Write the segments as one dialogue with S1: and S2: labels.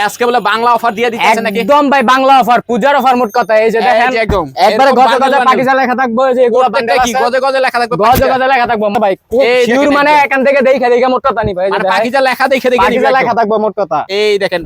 S1: ভাই আজকে বলে বাংলা অফার দিয়ে নাকি?
S2: একদম ভাই বাংলা অফার পূজার অফার মোট কথা এই যে দেখেন
S1: একদম।
S2: একবারে গজে গজে লেখা থাকবে যে এগুলো
S1: কি গজে গজে লেখা থাকবে?
S2: গজে গজে লেখা থাকবে ভাই শিউর মানে এখান থেকে দেখে দেখে মোট কথা নি ভাই
S1: আর লেখা দেখে দেখে
S2: পাকিজা লেখা। থাকবে মোট কথা।
S1: এই দেখেন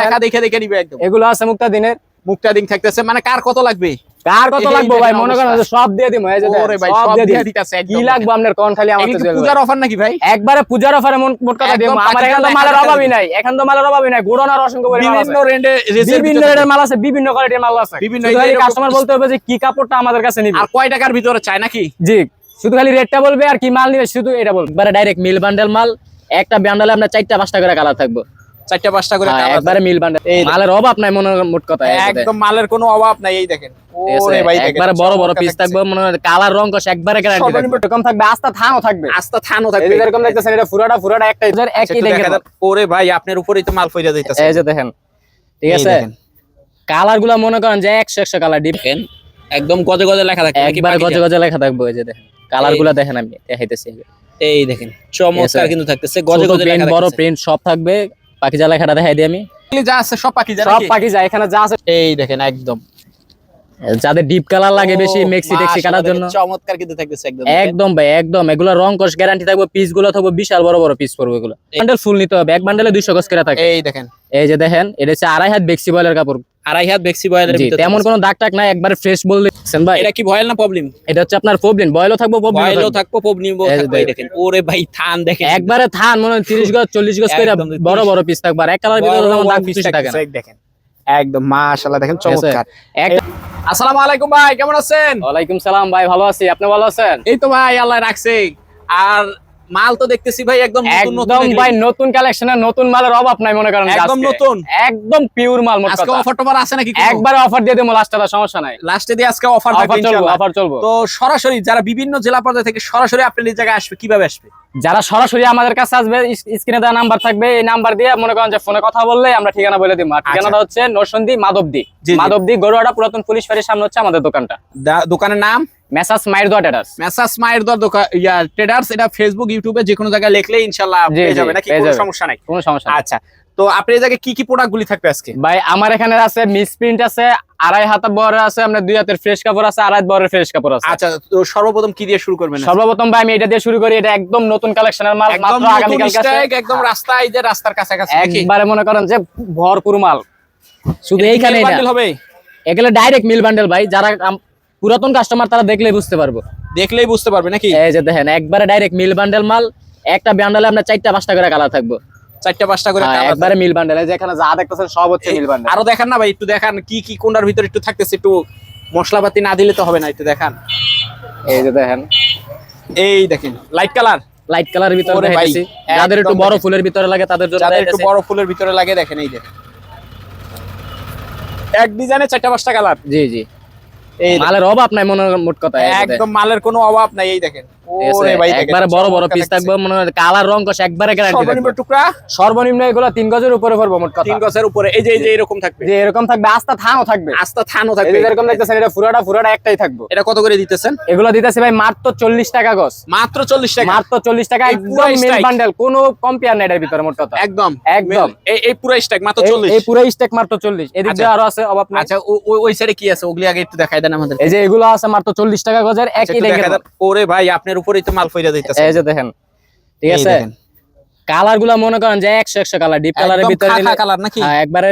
S1: লেখা দেখে দেখে নিবে একদম।
S2: এগুলো আছে মুক্তা দিনের
S1: মুখটা দিন থাকতেছে। মানে কার কত লাগবে?
S2: কার কত লাগবে ভাই? মনে করেন সব দিয়ে দিমু এই যে
S1: ওরে ভাই
S2: সব দিয়ে।
S1: দিতেছে
S2: কি লাগবে আপনার কোন খালি আমার তো
S1: পূজার অফার নাকি ভাই?
S2: একবারে পূজার অফারে মোট মোট কথা দিমু। আমার এখানে তো মালের অভাবই নাই এখন তো মালের অভাবই নাই। গুড়ন আর অসংখ্য পরিমাণ
S1: বিভিন্ন রেন্ডে
S2: বিভিন্ন রেটের মাল আছে বিভিন্ন কোয়ালিটির মাল আছে।
S1: বিভিন্ন এই
S2: কাস্টমার বলতে হবে যে কি কাপড়টা আমাদের কাছে নিবে।
S1: আর কয় টাকার ভিতরে চাই নাকি?
S2: জি শুধু খালি রেটটা বলবে আর কি মাল নিবে শুধু এটা বলবে। ডাইরেক্ট মিল বান্ডেল মাল। একটা বান্ডেলে আপনার চারটা পাঁচটা করে কালার থাকবে।
S1: চারটা পাঁচটা করে
S2: হ্যাঁ, একবারে মিল বান্ডেল মালের অভাব নাই মনে মোট কথা।
S1: একদম মালের কোনো অভাব নাই এই দেখেন। ওরে ভাই
S2: একবারে বড় বড়
S1: চমৎকার
S2: পিস থাকবে মনে হয় কালার রং কষ একবারে গ্যারান্টি থাকবে। এরকম থাকবে আস্তা থানও থাকবে।
S1: আস্তা থানও থাকবে।
S2: এরকম দেখতেছেন এটা পুরোটা পুরোটা একটাই একই
S1: আচ্ছা,
S2: দেখেন।
S1: ওরে ভাই আপনার উপরেই তো মাল ফইরা যাইতাছে।
S2: এই যে দেখেন ঠিক আছে? কালারগুলা মনে করেন যে একশো একশো কালার ডিপ
S1: দেখেন একদম গজে গজে লেখা থাকে নাকি
S2: একবার গজে গজে লেখা থাকবে এই যে দেখেন। কালারগুলা দেখেন। আমি দেখাইতেছি।
S1: এই দেখেন চমৎকার কিন্তু থাকতেছে গজে গজে লেখা
S2: বড় প্রিন্ট সব থাকবে। পাখিজা খেটা দেখাই দিই আমি।
S1: যা আছে সব পাখি
S2: সব
S1: পাখি
S2: পাখিজা এখানে যা আছে
S1: এই দেখেন একদম।
S2: যাদের ডিপ কালার লাগে বেশি মেক্সি টেক্সি কাটার জন্য।
S1: চমৎকার কিন্তু থাকতেছে একদম
S2: একদম ভাই একদম। এগুলো রং কস গ্যারান্টি থাকবে পিসগুলো থাকবে বিশাল বড় বড় পিস পড়বে এগুলো। বান্ডেল ফুল নিতে হবে এক বান্ডেলে দুইশো গজ করে থাকে।
S1: এই দেখেন।
S2: এই যে দেখেন এটা হচ্ছে আড়াই হাত বেক্সি বয়েলের কাপড়।
S1: আড়াই হাত বেক্সি বয়েলের ভিতরে
S2: তেমন। কোনো দাগ টাক নাই একবার ফ্রেশ বলে দিচ্ছেন ভাই।
S1: এটা কি ভয়েল না প্রবলেম
S2: এটা হচ্ছে আপনার প্রবলেম বয়েলও থাকব প্রবলেম
S1: থাকব। প্রবলেম
S2: এই
S1: দেখেন। ওরে ভাই থান দেখেন।
S2: একবারে থান মনে হয় তিরিশ গজ চল্লিশ গজ করে বড় বড় পিস থাকবে আর এক কালার ভিতরে দাগ পিস থাকে
S1: দেখেন। একদম মাশাআল্লাহ দেখেন চমৎকার।
S2: এক-
S1: আসসালামু আলাইকুম ভাই কেমন আছেন?
S2: ওয়ালাইকুম সালাম ভাই ভালো আছি। আপনি ভালো আছেন?
S1: এই তো ভাই আল্লাহ রাখছি। আর মাল তো দেখতেছি ভাই একদম নতুন নতুন
S2: একদম ভাই নতুন কালেকশনের নতুন মালের অভাব নাই মনে করেন
S1: একদম নতুন?
S2: একদম পিওর মাল মোট
S1: আজকে। অফার টফার আছে নাকি?
S2: একবারে অফার দিয়ে দেবো লাস্টটা সমস্যা নাই।
S1: লাস্টে দিয়ে আজকে অফার থাকবে ইনশাআল্লাহ।
S2: অফার চলবো।
S1: তো সরাসরি যারা বিভিন্ন জেলা পর্যায়ে থেকে সরাসরি আপনার এই জায়গায় আসবে কীভাবে আসবে?
S2: যারা সরাসরি আমাদের কাছে আসবে স্ক্রিনে দেওয়া নাম্বার থাকবে এই নাম্বার দিয়ে মনে করেন যে ফোনে কথা বললে আমরা ঠিকানা বলে দিব। আর ঠিকানাটা হচ্ছে নরসন্দী মাধবদী।
S1: আচ্ছা।
S2: মাধবদী গরুয়াটা পুরাতন পুলিশ ফাঁড়ির সামনে হচ্ছে আমাদের দোকানটা।
S1: দোকানের নাম?
S2: মেসাস মাইর দোয়া টেরাস
S1: মেসাস মায়ের দর ইয়া ট্রেডার্স এটা ফেসবুক ইউটিউবে যে কোনো জায়গায় লিখলে ইনশাআল্লাহ পেয়ে যাবে নাকি কোনো সমস্যা নাই?
S2: কোনো সমস্যা
S1: আচ্ছা তো আপনি এই জায়গায় কি কি প্রোডাক্ট গুলি থাকবে আজকে?
S2: ভাই আমার এখানে আছে মিস প্রিন্ট আছে আড়াই হাতা বড় আছে আপনার দুই হাতের ফ্রেশ কাপড় আছে আড়াই বড়ের ফ্রেশ কাপড় আছে।
S1: আচ্ছা তো সর্বপ্রথম কি দিয়ে শুরু করবেন?
S2: সর্বপ্রথম ভাই আমি এটা দিয়ে শুরু করি এটা একদম নতুন কালেকশনের মাল মাত্র আগামী
S1: একদম রাস্তায় যে রাস্তার কাছাকাছি
S2: একবারে মনে করেন যে ভরপুর মাল। শুধু এইখানে
S1: হবে?
S2: এগুলো ডাইরেক্ট মিল বান্ডেল ভাই যারা পুরাতন কাস্টমার তারা দেখলেই বুঝতে পারব।
S1: দেখলেই বুঝতে পারবে নাকি?
S2: এই যে দেখেন একবারে ডাইরেক্ট মিল বান্ডেল মাল একটা বান্ডেলে আপনার চারটা পাঁচটা করে কালার থাকব।
S1: চারটা পাঁচটা করে
S2: হ্যাঁ, একবারে মিল বান্ডেল যেখানে যা দেখতেছেন সব হচ্ছে মিল বান্ডেল
S1: আরও দেখান না ভাই একটু দেখান কি কি কোনটার ভিতরে একটু থাকতেছে একটু মশলাপাতি না দিলে তো হবে না একটু দেখান।
S2: এই যে দেখেন।
S1: এই দেখেন লাইট কালার
S2: লাইট কালারের ভিতরে যাদের একটু বড় ফুলের ভিতরে লাগে তাদের জন্য
S1: যাদের একটু বড় ফুলের ভিতরে লাগে দেখেন এই দেখেন। এক ডিজাইনে চারটা পাঁচটা কালার
S2: জি জি। মালের অভাব নাই মনের মোট কথা।
S1: একদম মালের কোনো অভাব নাই এই দেখেন
S2: ঠিক আছে?
S1: ওরে ভাই দেখেন
S2: একবারে বড় বড় পিস থাকবে মনে হয় কালার রং কষ একবারে গ্যারান্টি
S1: সর্বনিম্ন টুকরা?
S2: সর্বনিম্ন এগুলো তিন গজের উপরে পড়ব মোট কথা।
S1: তিন গছের উপরে। এই যে এই যে এরকম থাকবে।
S2: যে এরকম থাকবে। আস্তা থানও থাকবে।
S1: আস্তা থানও থাকবে।
S2: এরকম দেখতেছেন এটা পুরাটা পুরাটা একটাই থাকব।
S1: এটা কত করে দিতেছেন?
S2: এগুলো দিতেছে ভাই মাত্র চল্লিশ টাকা গজ।
S1: মাত্র চল্লিশ টাকা?
S2: মাত্র চল্লিশ টাকা একদম মিল বান্ডেল কোনো কম্পেয়ার নেই এটার ভিতরে মোট কথা।
S1: একদম।
S2: একদম।
S1: এই এই পুরো স্ট্যাক মাত্র
S2: এই- পুরো স্টেক মাত্র চল্লিশ। এদিক
S1: আচ্ছা।
S2: দিয়ে আরও আছে অভাব নাই?
S1: আচ্ছা ও- ও- ওই সাইডে কি আছে? ওগুলি আগে একটু দেখাই দেন আমাদের
S2: এই যে এগুলো আছে মাত্র চল্লিশ টাকা গজের একই
S1: দেন। ওরে ভাই আপনার উপরেই তো মাল ফইরা দিতেছে।
S2: এই যে দেখেন ঠিক আছে? কালারগুলা মনে করেন যে একশো একশো কালার ডিপ কালারের ভিতরে
S1: খাখা কালার নাকি?
S2: হ্যাঁ, একবারে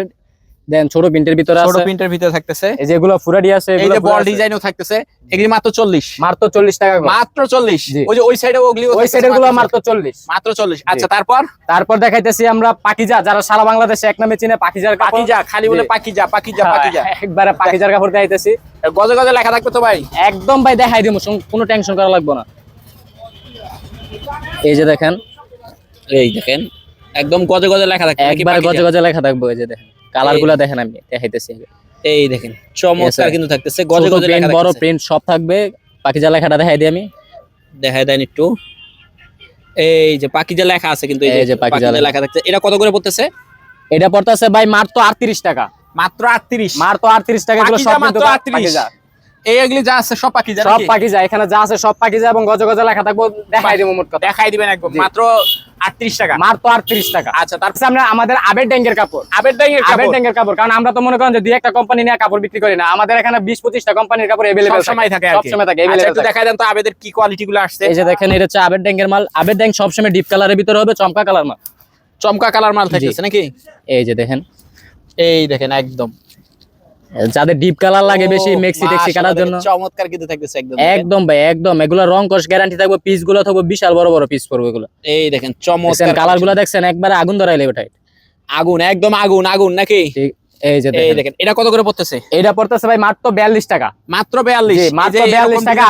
S2: দেন ছোট প্রিন্টের ভিতরে আছে।
S1: ছোট প্রিন্টের ভিতরে থাকতেছে।
S2: এই যে এগুলো ফুরাডি আছে
S1: এই
S2: এগুলো
S1: যে বল ডিজাইনও থাকতেছে। এগুলি মাত্র চল্লিশ।
S2: মাত্র চল্লিশ টাকা গজ।
S1: মাত্র চল্লিশ।
S2: জি।
S1: ওই যে ওই সাইডে ওগুলি
S2: ওই সাইডেরগুলো মাত্র চল্লিশ।
S1: মাত্র চল্লিশ। আচ্ছা তারপর?
S2: তারপর দেখাইতেছি আমরা পাকিজা যারা সারা বাংলাদেশে এক নামে চিনে পাকিজার কাপড়।
S1: পাকিজা খালি বলে। পাকিজা পাকিজা
S2: হ্যাঁ,
S1: পাকিজা।
S2: একবারে পাকিজার কাপড় দেখাইতেছি।
S1: গজে গজে লেখা থাকবে তো ভাই।
S2: একদম ভাই দেখাই দিব কোনো টেনশন করা লাগবে না। এই যে দেখেন।
S1: এই দেখেন একদম গজে গজে লেখা থাকবে নাকি
S2: একবারে? গজে গজে লেখা থাকবে এই যে দেখেন। কালারগুলা দেখেন আমি দেখাইতেছি।
S1: এই দেখেন চমৎকার কিন্তু থাকতেছে গজে গজে লেখা
S2: প্রিন্ট বড় প্রিন্ট সব থাকবে। পাকিজা লেখাটা দেখাই দিই আমি।
S1: দেখাই দেন একটু। এই যে পাকিজা লেখা আছে কিন্তু এই যে
S2: যে পাকিজা লেখা।
S1: থাকছে এটা কত করে পড়তেছে?
S2: এটা পড়তেছে ভাই মাত্র আটত্রিশ টাকা।
S1: মাত্র 38
S2: মাত্র আটত্রিশ টাকা এগুলো সব কিন্তু
S1: মাত্র 38
S2: পাকিজা
S1: এই এগুলি যা আছে সব পাকিজা
S2: সব
S1: নাকি?
S2: পাকিজা এখানে যা আছে সব পাকিজা এবং গজে গজে লেখা থাকব দেখাই দিব মোট কথা।
S1: দেখাই দিবেন একদম মাত্র আটত্রিশ টাকা।
S2: মাত্র আটত্রিশ টাকা।
S1: আচ্ছা তারপর
S2: আমরা আমাদের আবের ড্যাঙ্গের কাপড়।
S1: আবের কাপড়?
S2: ড্যাঙ্গের কাপড় কারণ আমরা তো মনে করেন যে দুই একটা কোম্পানি নিয়ে কাপড় বিক্রি করি না। আমাদের এখানে বিশ পঁচিশটা কোম্পানির কাপড় এভেলেবেল
S1: সবসময় থাকে।
S2: সবসময় থাকে
S1: আচ্ছা,
S2: available
S1: একটু
S2: থাকে।
S1: দেন তো আবেদের কি কোয়ালিটি গুলো আসছে।
S2: এই যে দেখেন এটা হচ্ছে আবের ড্যাঙ্গের মাল। আবের ড্যাঙ্গ সবসময় ডিপ কালারের ভিতরে হবে চমকা কালার মাল।
S1: চমকা কালার মাল থাকতেছে নাকি?
S2: এই যে দেখেন।
S1: এই দেখেন একদম।
S2: যাদের ডিপ কালার লাগে বেশি মেক্সি টেক্সি কাটার জন্য।
S1: চমৎকার কিন্তু থাকতেছে একদম
S2: একদম ভাই একদম। এগুলো রং কস গ্যারান্টি থাকবে পিসগুলো থাকবে বিশাল বড় বড় পিস পড়বে এগুলো।
S1: এই দেখেন চমৎকার
S2: কালারগুলো দেখছেন একবারে আগুন ধরাইলে ওটাই
S1: আগুন একদম আগুন আগুন নাকি?
S2: ঠিক। এই যে দেখেন।
S1: দেখেন এটা কত করে পড়তেছে?
S2: এটা পড়তেছে ভাই মাত্র বিয়াল্লিশ টাকা।
S1: মাত্র বেয়াল্লিশ।
S2: জি, মাত্র 42 টাকা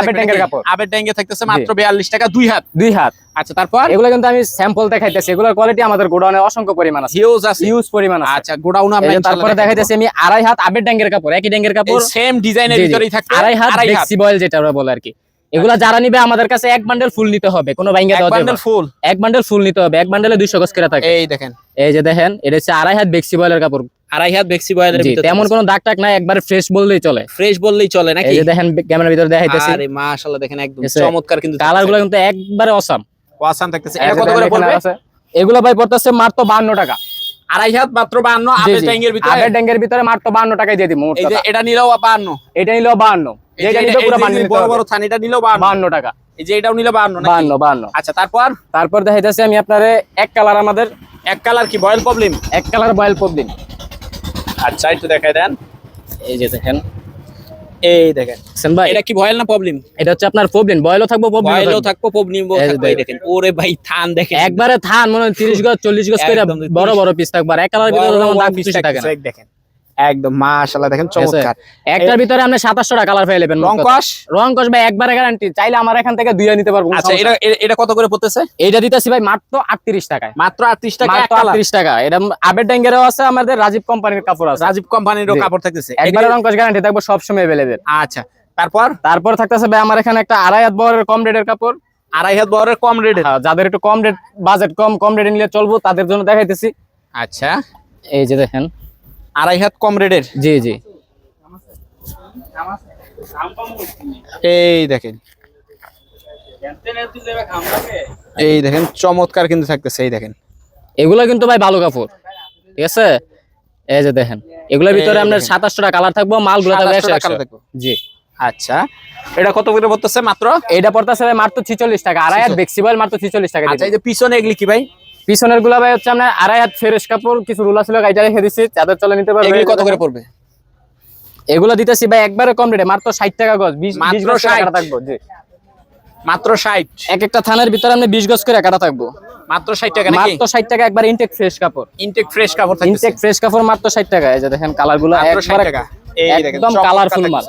S2: কাপড়।
S1: আবের ট্যাঙ্কে থাকতেছে মাত্র বেয়াল্লিশ টাকা দুই হাত।
S2: দুই হাত।
S1: আচ্ছা তারপর?
S2: এগুলো কিন্তু আমি স্যাম্পল দেখাইতেছি। এগুলোর কোয়ালিটি আমাদের গোডাউনে অসংখ্য পরিমাণ আছে।
S1: হিউজ আছে।
S2: হিউজ পরিমাণ আছে।
S1: আচ্ছা গোডাউন আমরা
S2: তারপরে দেখাইতেছি আমি আড়াই হাত কাপড় একই কাপড়।
S1: সেম ডিজাইনের। ভিতরেই থাকবে
S2: আড়াই হাত
S1: আড়াই
S2: বেক্সি বয়েল যেটা আমরা বলে আর কি এগুলা যারা নিবে আমাদের কাছে এক বান্ডেল ফুল নিতে হবে কোনো বাইঙ্গা
S1: এক
S2: দেওয়া যাবে
S1: বান্ডেল ফুল
S2: এক বান্ডেল ফুল নিতে হবে এক বান্ডেলে দুইশো গজ করে থাকে।
S1: এই দেখেন।
S2: এই যে দেখেন এটা হচ্ছে আড়াই হাত বেক্সি বয়েলের কাপড়।
S1: আড়াই হাত বেক্সি বয়েলের ভিতরে
S2: তেমন কোনো দাগ টাক নাই একবারে ফ্রেশ বললেই চলে।
S1: ফ্রেশ বললেই চলে
S2: এই
S1: নাকি
S2: যে দেখেন ক্যামেরার ভিতরে দেখাইতেছি।
S1: আরে মাশাআল্লাহ দেখেন একদম চমৎকার কিন্তু
S2: কালারগুলো কিন্তু একবারে অসাম
S1: ওয়াসান থাকতেছে। এটা কত করে পড়বে?
S2: এগুলো ভাই পড়তেছে মাত্র বান্ন টাকা।
S1: আড়াই হাত মাত্র 52
S2: জি,
S1: ট্যাঙ্গের ভিতরে?
S2: আবের ড্যাঙ্গের ভিতরে মাত্র বান্ন টাকায় দিয়ে দিবো মোট
S1: এই যে এটা নিলেও 52
S2: এটা নিলেও বান্ন।
S1: এই যে
S2: যেটা
S1: এটা-
S2: পুরো
S1: যে
S2: বান্ন
S1: বড় বড় থানিটা নিলেও 52
S2: বান্ন টাকা।
S1: এই যে এটাও নিলে 52 নাকি?
S2: বান্ন বান্ন।
S1: আচ্ছা তারপর?
S2: তারপর দেখাইতেছি আমি আপনার এক কালার আমাদের
S1: এক কালার কি বয়েল প্রবলেম
S2: এক কালার বয়েল পবলিন
S1: আচ্ছা একটু দেখাই দেন।
S2: এই যে দেখেন।
S1: এই দেখেন।
S2: দেখছেন ভাই
S1: এটা কি বয়েল না প্রবলেম?
S2: এটা হচ্ছে আপনার প্রবলেম। বয়েলও থাকব
S1: বয়েলও থাকব। প্রবলেম
S2: এই
S1: দেখেন। ওরে ভাই থান দেখেন।
S2: একবারে থান মনে হয় তিরিশ গজ চল্লিশ গজ করে বড় বড় পিস থাকবার একবার এক কালার ভিতরে থাকে না।
S1: দেখেন। একদম মাশাআল্লাহ দেখেন চমৎকার।
S2: একটার ভিতরে আপনি সাতাশশো টাকা কালার পেয়ে নেবেন
S1: রং কস
S2: রং কস ভাই একবারে গ্যারান্টি চাইলে আমার এখান থেকে দুইয়া নিতে পারব
S1: আচ্ছা এটা এটা কত করে পড়তেছে।
S2: এইটা দিতেছি ভাই মাত্র আটত্রিশ টাকায়।
S1: মাত্র 38 টাকা
S2: মাত্র
S1: কালার
S2: আটত্রিশ টাকা। এটা আবের ড্যাঙ্গেরও আছে আমাদের রাজীব কোম্পানির কাপড় আছে।
S1: রাজীব কোম্পানিরও কাপড় থাকতেছে।
S2: একবারে রং কস গ্যারান্টি থাকবে সবসময় অ্যাভেলেবেল
S1: আচ্ছা তারপর?
S2: তারপর থাকতেছে ভাই আমার এখানে একটা আড়াই হাত বড়ের কম রেটের কাপড়।
S1: আড়াই হাত বড়ের কম রেটের?
S2: হ্যাঁ, যাদের একটু কম রেট বাজেট কম কম রেটে নিলে চলবো তাদের জন্য দেখাইতেছি।
S1: আচ্ছা।
S2: এই যে দেখেন
S1: আড়াই হাত কম রেটের
S2: জি জি।
S1: এই দেখেন। এই দেখেন চমৎকার কিন্তু থাকতেছে এই দেখেন।
S2: এগুলো কিন্তু ভাই ভালো কাপড় ঠিক আছে? এই যে দেখেন এগুলোর ভিতরে আপনার। সাতাশশো টাকা কালার থাকব মালগুলো থাকবে
S1: 2700
S2: একশো
S1: টাকা
S2: একশো।
S1: থাকবে।
S2: জি।
S1: আচ্ছা এটা কত করে পড়তেছে মাত্র?
S2: এটা পড়তেছে ভাই মাত্র ছিচল্লিশ টাকা আড়াই হাত বেক্সিবল মাত্র ছিচল্লিশ টাকা
S1: আচ্ছা এই যে পিছনে এগুলি কি ভাই?
S2: পিছনেরগুলা ভাই হচ্ছে আপনার আড়াই হাত ফ্রেশ কাপড় কিছু রুলা ছিল গাইটা রেখে দিচ্ছি চাদর চলে নিতে পারবে।
S1: এগুলি কত করে পড়বে?
S2: এগুলো দিতেছি ভাই একবারে কম রেটে মাত্র ষাট টাকা গজ বিশ গজ কাটা থাকব জি।
S1: মাত্র 60
S2: এক একটা থানার ভিতরে আপনি বিশ গজ করে কাটা থাকব।
S1: মাত্র 60 টাকা
S2: মাত্র ষাট টাকা একবার ইনটেক ফ্রেশ কাপড়।
S1: ইনটেক ফ্রেশ কাপড়
S2: ইনটেক ফ্রেশ কাপড় মাত্র ষাট টাকা এই যে দেখেন কালারগুলো
S1: মাত্র 60 টাকা। এই দেখেন
S2: একদম কালারফুল মাল।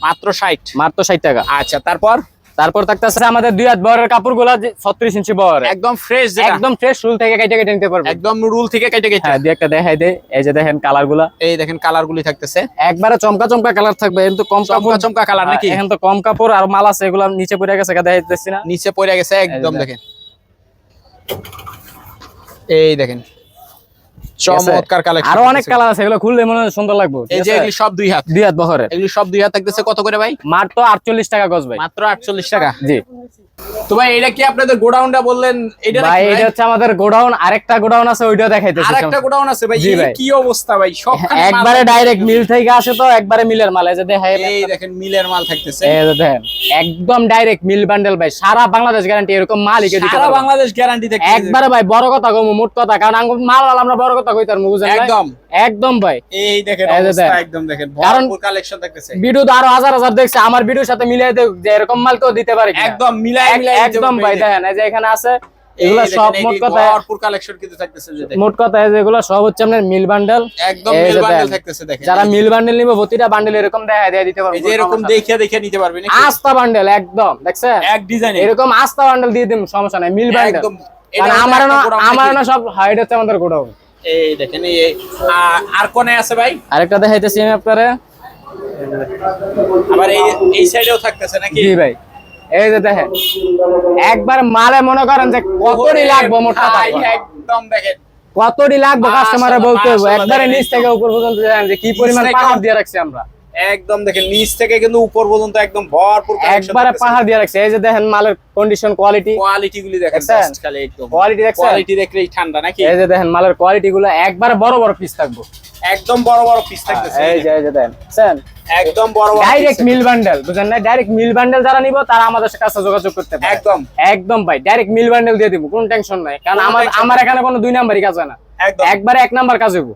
S1: মাত্র 60
S2: মাত্র ষাট টাকা।
S1: আচ্ছা তারপর?
S2: তারপর থাকতেছে আমাদের দুই হাত বহরের কাপড়গুলা ছত্রিশ ইঞ্চি বহর
S1: একদম ফ্রেশ
S2: একদম ফ্রেশ রুল থেকে কেটে কেটে নিতে পারবে।
S1: একদম রুল থেকে কেটে কেটে।
S2: হ্যাঁ দুই একটা দেখাই দে। এই যে দেখেন কালারগুলা
S1: এই দেখেন কালার গুলি থাকতেছে।
S2: একবারে চমকা চমকা কালার থাকবে কিন্তু কম
S1: চমকা
S2: কাপড়
S1: চমকা কালার নাকি?
S2: এখন তো কম কাপড় আর মাল আছে এগুলো নিচে পড়ে গেছে দেখা যাচ্ছে না।
S1: নিচে পড়ে গেছে একদম দেখেন। এই দেখেন। চমৎকার কালেকশন
S2: আরও অনেক কালার আছে এগুলো খুললে মনে হয় সুন্দর লাগবে
S1: এই যে এগুলি সব দুই হাত।
S2: দুই হাত বহরের।
S1: এগুলি সব দুই হাত থাকতেছে কত করে ভাই?
S2: মাত্র আটচল্লিশ টাকা গজ ভাই।
S1: মাত্র আটচল্লিশ টাকা?
S2: জি।
S1: তো ভাই এটা কি আপনাদের গোডাউনটা বললেন? এটা
S2: ভাই এটা হচ্ছে আমাদের গোডাউন আরেকটা গোডাউন আছে ওইটাও দেখাইতেছি
S1: আর একটা গোডাউন আছে ভাই এই কি অবস্থা ভাই? সব
S2: একবারে ডাইরেক্ট মিল থেকে আসে তো একবারে মিলের মাল এই যে দেখাই
S1: এই দেখেন মিলের মাল থাকতেছে।
S2: এই যে দেখেন একদম ডাইরেক্ট মিল বান্ডেল ভাই সারা বাংলাদেশ গ্যারান্টি এরকম মালিকে দিতে
S1: সারা বাংলাদেশ গ্যারান্টি
S2: একবারে ভাই বড় কথা কমু মোট কথা কারণ মাল মাল আমরা বড় কথা কইতার ভাই?
S1: একদম।
S2: একদম ভাই।
S1: এই দেখেন অবস্থা একদম দেখেন। ভরপুর কালেকশন থাকতেছে
S2: ভিডিও তো আরও হাজার হাজার দেখছে আমার ভিডিওর সাথে মিলিয়ে দেখ যে এরকম মাল কেউ দিতে পারে
S1: একদম মিলাই মিলাই
S2: একদম ভাই দেখেন এই যে এখানে আছে এগুলা সব মোট কথা
S1: ভরপুর কালেকশন কিন্তু থাকতেছে যে
S2: মোট কথা এই যে এগুলো সব হচ্ছে আপনার মিল বান্ডেল
S1: একদম মিল বান্ডেল থাকতেছে দেখেন।
S2: যারা মিল বান্ডেল নিবে প্রতিটা বান্ডেল এরকম দেখা দিয়ে দিতে পারব
S1: এই যে এরকম দেখিয়ে দেখিয়ে নিতে পারবেন
S2: আস্তা বান্ডেল একদম দেখছেন?
S1: এক ডিজাইনে
S2: এরকম আস্তা বান্ডেল দিয়ে দিন সমস্যা নাই মিল বান্ডেল
S1: একদম
S2: আমার না আমার না সব হাইড হচ্ছে আমাদের গোডাউন।
S1: এই দেখেন এই আর কোনে আছে ভাই?
S2: আরেকটা দেখাইতেছি আমি আপনারে।
S1: আবার এই এই সাইডেও থাকতেছে নাকি?
S2: জি ভাই। এই যে দেখেন একবার মালে মনে করেন যে কতটি লাগবো মোটা
S1: একদম দেখেন।
S2: কতটি লাগবো কাস্টমারে বলতে হবে? একবারে নিচ থেকে উপর পর্যন্ত যে কি পরিমাণ পাহাড় দিয়ে রাখছি আমরা।
S1: একদম দেখেন নিচ থেকে কিন্তু উপর পর্যন্ত একদম ভরপুর
S2: একবারে পাহাড় দিয়ে রাখছে। এই যে দেখেন মালের কন্ডিশন কোয়ালিটি
S1: কোয়ালিটি গুলি দেখেন? খালি একদম।
S2: কোয়ালিটি দেখছেন?
S1: কোয়ালিটি দেখলেই ঠান্ডা নাকি?
S2: এই যে দেখেন মালের কোয়ালিটি গুলো একবারে বড় বড় পিস থাকব।
S1: একদম বড় বড় পিস থাকতেছে।
S2: এই যে এই যে দেখেন বুঝছেন
S1: একদম বড় বড়
S2: ডাইরেক্ট মিল বান্ডেল বুঝেন না? ডাইরেক্ট মিল বান্ডেল যারা নিব তারা আমাদের কাছে যোগাযোগ করতে পারে।
S1: একদম।
S2: একদম ভাই ডাইরেক্ট মিল বান্ডেল দিয়ে দিব কোনো টেনশন নাই। কারণ আমার আমার এখানে কোনো দুই নাম্বারই কাজ হয় না। একবারে এক নাম্বার কাজ হইব।